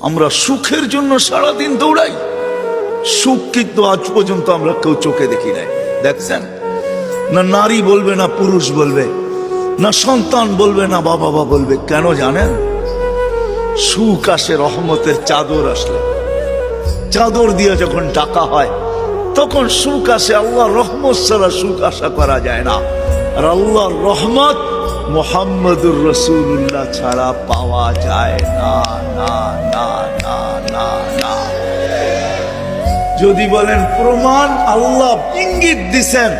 আমরা সুখের জন্য সারাদিন দৌড়াই। সুখ কিন্তু আজ পর্যন্ত আমরা কেউ চোখে দেখি নাই। দেখছেন না নারী বলবে, না পুরুষ বলবে, না সন্তান বলবে, না বাবা বাবা বলবে, কেন জানেন? সুখ আসে রহমতের চাদর আসলে। চাদর দিয়ে যখন ডাকা হয়, তখন সুখ আসে আল্লাহ রহমত ছাড়া সুখ আশা করা যায় না। আর আল্লাহর রহমত মোহাম্মদুর রসুল্লাহ ছাড়া পাওয়া যায় না না না না না না। যদি বলেন, প্রমাণ আল্লাহ ইঙ্গিত দিছেন,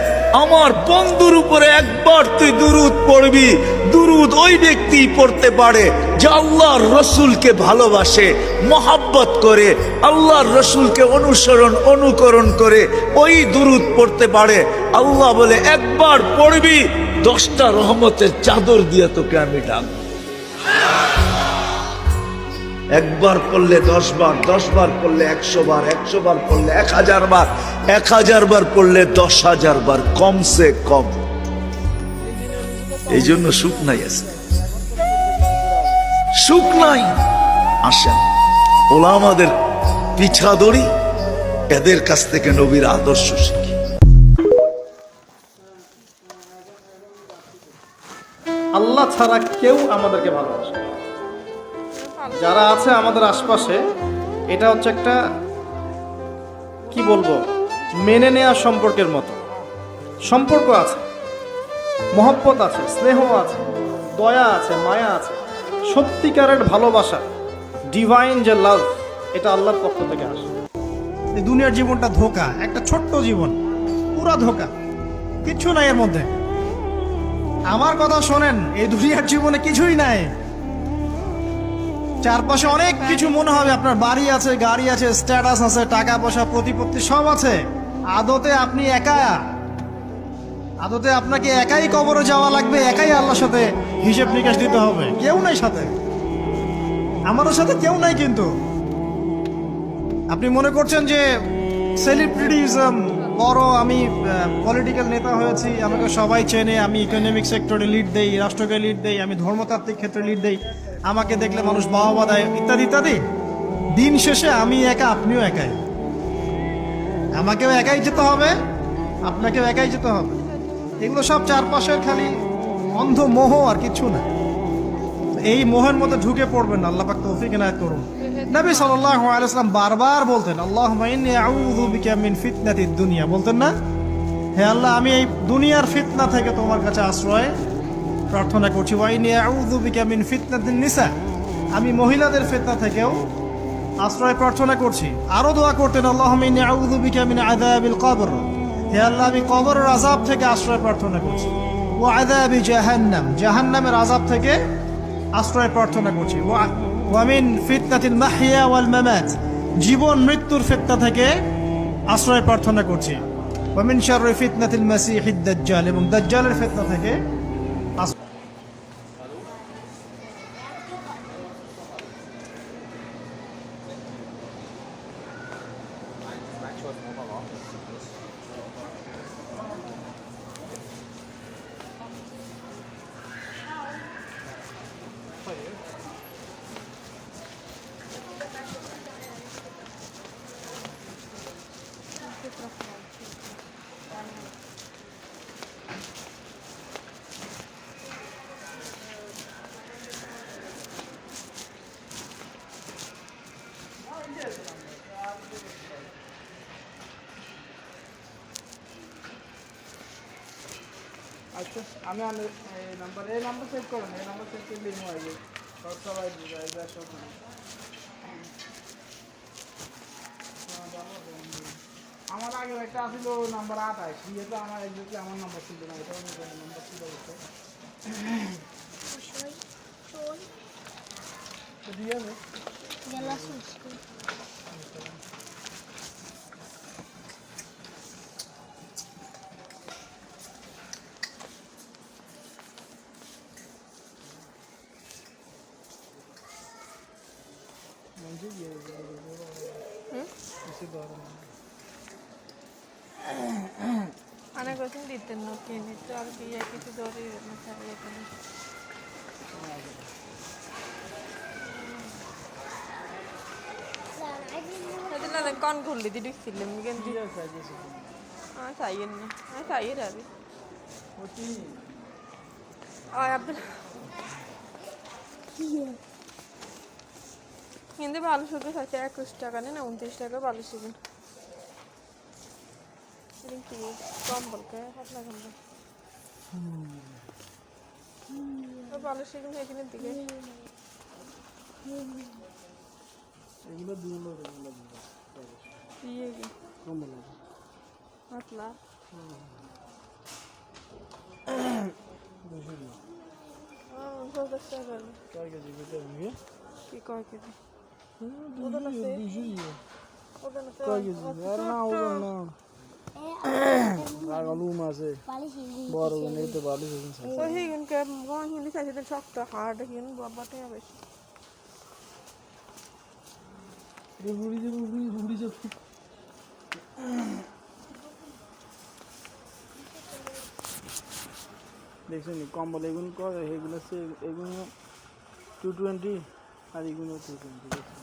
আমার বন্ধুর উপরে একবার তুই দুরুদ পড়বি, দুরুদ ওই ব্যক্তি পড়তে পারে যে আল্লাহর রসুলকে ভালোবাসে, মহাব্বত করে, আল্লাহর রসুলকে অনুসরণ, অনুকরণ করে ওই দুরুদ পড়তে পারে। আল্লাহ বলে, একবার পড়বি দশটা রহমতের চাদর দিয়ে তোকে আমি ডাকবো। একবার পড়লে দশ বার দশ বার পড়লে একশো বার একশো বার পড়লে এক হাজার বার এক হাজার বার পড়লে দশ হাজার বার কমসে কম। এই জন্য সুখ নাই আছে। সুখ নাই। আসেন ওলা আমাদের পিছা দড়ি এদের কাছ থেকে নবীর আদর্শ আল্লাহ ছাড়া কেউ আমাদেরকে ভালোবাসে যারা আছে আমাদের আশপাশে, এটা হচ্ছে একটা, কি বলব, মেনে নেওয়া সম্পর্কের মতো। সম্পর্ক আছে, মহব্বত আছে, স্নেহ আছে, দয়া আছে, মায়া আছে, সত্যিকারের ভালোবাসা ডিভাইন যে লাভ এটা আল্লাহর পক্ষ থেকে আসে। এই দুনিয়ার জীবনটা ধোকা, একটা ছোট্ট জীবন, পুরা ধোকা কিচ্ছু নাই এর মধ্যে। আমার কথা শোনেন, এই দুনিয়ার জীবনে কিছুই নাই। চারপাশে অনেক কিছু মনে হবে, আপনার বাড়ি আছে, গাড়ি আছে স্ট্যাটাস আছে, টাকা পয়সা, প্রতিপত্তি সব আছে। আদতে আপনি একা। আদতে আপনাকে একাই কবরে যাওয়া লাগবে, একাই আল্লাহর সাথে হিসেব নিকাশ দিতে হবে। কেউ নাই সাথে। আমাদের সাথে কেউ নাই কিন্তু। আপনি মনে করছেন যে সেলিব্রিটিজম বড় আমি পলিটিক্যাল নেতা হয়েছি, আমাকে সবাই চেনে, আমি ইকোনমিক সেক্টরে লিড দেই, রাষ্ট্রকে লিড দেই, আমি ধর্মতাত্ত্বিক ক্ষেত্রে লিড দেই। আমাকে দেখলে মানুষ বাহবা দেয়, ইত্যাদি ইত্যাদি। দিন শেষে আমি একা, আপনিও একাই। আমাকেও একাই যেতে হবে, আপনাকেও একাই যেতে হবে। এগুলো সব চারপাশের খালি অন্ধ মোহ আর কিছু না। এই মোহের মধ্যে ঢুকে পড়বেন আল্লাহ পাক তৌফিক এনায়েত করুন। নবী সাল্লাল্লাহু আলাইহি সাল্লাম বারবার বলতেন, আল্লাহুম্মা ইন্নী আউযু বিকা মিন ফিতনাতিদ দুনিয়া। বলতেন না, হে আল্লাহ, আমি এই দুনিয়ার ফিতনা থেকে তোমার কাছে আশ্রয় প্রার্থনা করছি। ওয়া ইন্নী আউযু বিকা মিন ফিতনাতিন নিসা। আমি মহিলাদের ফিতনা থেকেও আশ্রয় প্রার্থনা করছি। আরও দোয়া করতেন, আল্লাহুম্মা ইন্নী আউযু বিকা মিন আযাবিল কবর। হে আল্লাহ, আমি কবরের আযাব থেকে আশ্রয় প্রার্থনা করছি। ওয়া আযাবি জাহান্নাম, জাহান্নামের আযাব থেকে আশ্রয় প্রার্থনা করছি। ওয়া- ওয়ামিন ফিতনাতিল মাহিয়া ওয়াল মামাত। জীবন, মৃত্যুর ফিতনা থেকে আশ্রয় প্রার্থনা করছি। ওয়ামিন শাররি ফিতনাতিল মাসিহিদ দাজ্জাল এবং দাজ্জালের ফিতনা থেকে আশ্রয় আচ্ছা আমি আমি এই নাম্বার এই নাম্বার সেভ করুন এই নাম্বার সেভ করলে হয় যে সব সবাই সব। আমার আগে একটা আসছিল নাম্বার আঠাশ দিয়ে তো আমার একজনকে আমার নাম্বার ছিল না এটা নাম্বার ছিল দিয়ে అనే కోసం తిట్టాను కేంద్ర వాళ్ళు బియ్యకి దోరి సరే అదే కాన్ కొల్లి దిడిసిల్ మీకేంటి సాయ్యన్న సాయ్యరు అది అబ్దుల్ কিন্তু ভালো সুখে থাকে একুশ টাকা নেই না উনত্রিশ টাকা ভালো সুখে কি কম্বল কে? হাত লাগান ভালো সুখে এখানের দিকে এগুলো দিয়ে লোক এগুলো দিয়ে কি? কম্বল কয় কেজি? বেটার দিয়ে কি কয় কেজি দুশো দিয়ে দুশো দিয়ে ওদের কয় কেজি আর না ওজন না আলুম আছে বড়গুলো এই তো ভালো আছে ওই হিগুনকে হিন্দি চাইছে শক্ত হার্ড হিগুন বাবাটা বেশি বুড়ি যে বুড়ি বুড়ি যে দেখছেন কম্বল এগুলো করে এগুলো হচ্ছে এগুলো টু টোয়েন্টি আর এগুলো টু টোয়েন্টি